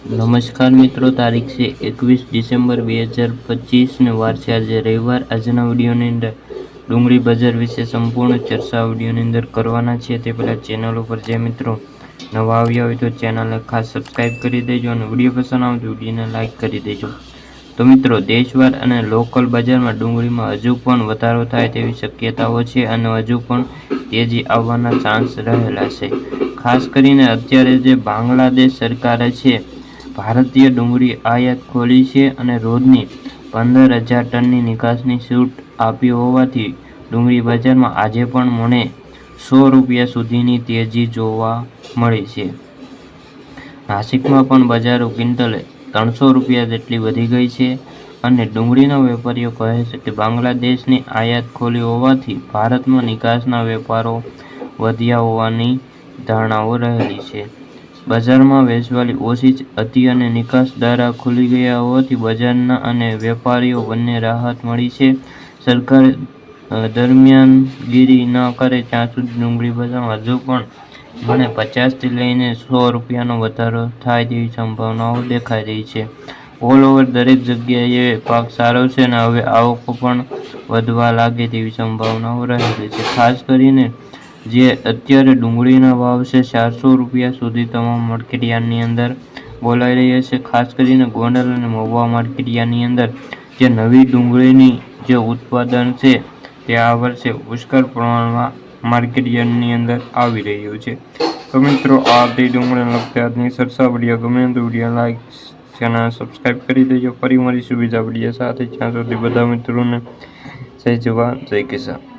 નમસ્કાર મિત્રો, તારીખ છે એકવીસ ડિસેમ્બર બે હજાર પચીસને વાર છે આજે રવિવાર. આજના વિડીયોની અંદર ડુંગળી બજાર વિશે સંપૂર્ણ ચર્ચા વિડીયોની અંદર કરવાના છે. તે પહેલાં ચેનલ ઉપર જે મિત્રો નવા આવ્યા હોય તો ચેનલને ખાસ સબસ્ક્રાઈબ કરી દેજો અને વીડિયો પસંદ આવે તો વિડીયોને લાઇક કરી દેજો. તો મિત્રો, દેશવાર અને લોકલ બજારમાં ડુંગળીમાં હજુ પણ વધારો થાય તેવી શક્યતાઓ છે અને હજુ પણ તેજી આવવાના ચાન્સ રહેલા છે. ખાસ કરીને અત્યારે જે બાંગ્લાદેશ સરકારે છે ભારતીય ડુંગળી આયાત ખોલી છે અને રોજની પંદર હજાર ટનની નિકાસની છૂટ આપી હોવાથી ડુંગળી બજારમાં આજે પણ મને સો રૂપિયા સુધીની તેજી જોવા મળી છે. નાસિકમાં પણ બજારો ક્વિન્ટલે ત્રણસો રૂપિયા જેટલી વધી ગઈ છે અને ડુંગળીના વેપારીઓ કહે છે કે બાંગ્લાદેશની આયાત ખોલી હોવાથી ભારતમાં નિકાસના વેપારો વધ્યા હોવાની ધારણાઓ રહેલી છે. બજારમાં વેચવાલી ઓછી હતી અને નિકાસ દ્વારા ખુલી ગયા હોવાથી બજારના અને વેપારીઓ બંને રાહત મળી છે. સરકાર દરમિયાનગીરી ન કરે ત્યાં સુધી ડુંગળી બજારમાં હજુ પણ મને પચાસથી લઈને સો રૂપિયાનો વધારો થાય તેવી સંભાવનાઓ દેખાઈ રહી છે. ઓલ ઓવર દરેક જગ્યાએ પાક સારો છે અને હવે આવકો પણ વધવા લાગે તેવી સંભાવનાઓ રહેલી છે. ખાસ કરીને જે અત્યારે ડુંગળીના ભાવ છે ચારસો રૂપિયા સુધી તમામ માર્કેટયાર્ડની અંદર બોલાઈ રહ્યા છે. ખાસ કરીને ગોંડલ અને મહુવા માર્કેટયાર્ડની અંદર જે નવી ડુંગળીની જે ઉત્પાદન છે તે આ વર્ષે પુષ્કળ પ્રમાણમાં માર્કેટયાર્ડની અંદર આવી રહ્યું છે. તો મિત્રો, આ બધી ડુંગળીને લગતી આજની સરસા વીડિયો. ગમે તો વીડિયો લાઈક, ચેનલ સબસ્ક્રાઈબ કરી દેજો. ફરી મળીશું બીજા વીડિયો સાથે. જ્યાં સુધી બધા મિત્રોને જય જવાન, જય કિસાન.